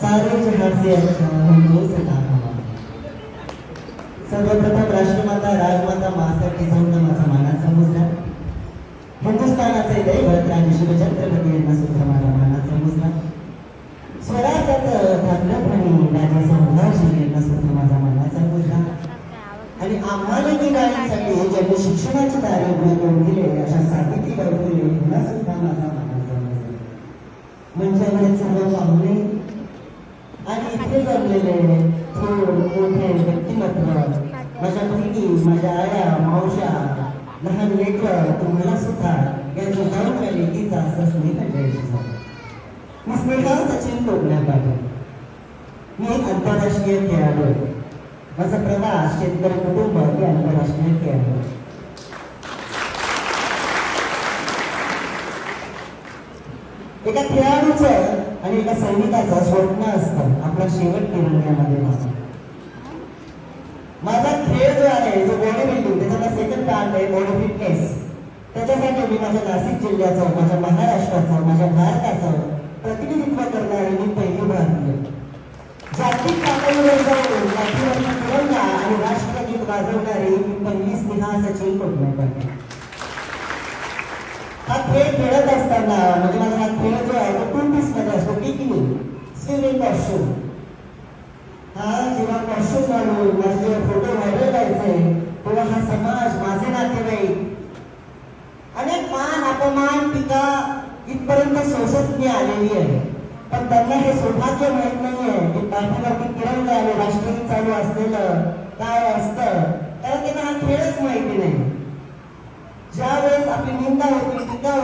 सार्वजनिक जहां से अच्छा सर्वप्रथम राष्ट्रमाता राजमाता मासाठी जाऊन माझा मानात समजला. हिंदुस्थानाचे दैवत राणी शिवछत्रपती यांना सुद्धा माझा मानात समजला. स्वराज्याचं धाकलपणी राजे संभाजी यांना सुद्धा माझा मानात समजला. आणि आम्हाला निघाण्यासाठी ज्यांनी शिक्षणाची दारे उभे करून दिले अशा सावित्रीबाई फुले यांना सुद्धा माझा मानात समजला. म्हणजे सर्व पाहुणे आणि इथे जमलेले थोर मोठे व्यक्तिमत्व. माझ्या बहिणी माझ्या आया मावशा लहान लेकर तुम्हाला सुद्धा या जगावच्या लेकीचा असा स्नेह जयचा मी स्नेहा सचिन टोपल्या पाटील मी एक आंतरराष्ट्रीय खेळाडू. आहे. माझा प्रवास शेतकरी कुटुंब हे आंतरराष्ट्रीय खेळाडू आहे. एका खेळाडूचं आणि एका सैनिकाचं स्वप्न असतं. आपला शेवट तिरंग्यामध्ये माझा माझा खेळ जो आहे जो बॉडी बिल्डिंग त्याचा सेकंड पार्ट आहे बॉडी फिटनेस त्याच्यासाठी मी माझ्या नाशिक जिल्ह्याचं माझ्या महाराष्ट्राचं माझ्या भारताचं प्रतिनिधित्व करणारे मी पहिली भारतीय. जागतिक पातळीवर जाऊन पाठीवरती तिरंगा आणि राष्ट्रगीत वाजवणारी मी पहिली स्नेहा सचिन कोटमेकर हा खेळ खेळत असताना म्हणजे माझा हा खेळ जो आहे तो टू पीसमध्ये असतो बिकिनी स्विमिंग हा जेव्हा कॉस्ट्युम घालून माझे जेव्हा फोटो व्हायरल व्हायचे तेव्हा हा समाज माझे नातेवाईक अनेक मान अपमान टीका इथपर्यंत सोसत आलेली आहे. पण त्यांना हे सौभाग्य माहीत नाहीये की पाठीवरती तिरंगा आणि राष्ट्रीय चालू असलेलं काय असतं कारण त्यांना हा खेळच माहिती नाही. ज्या वेळेस आपली निंदा होती टीका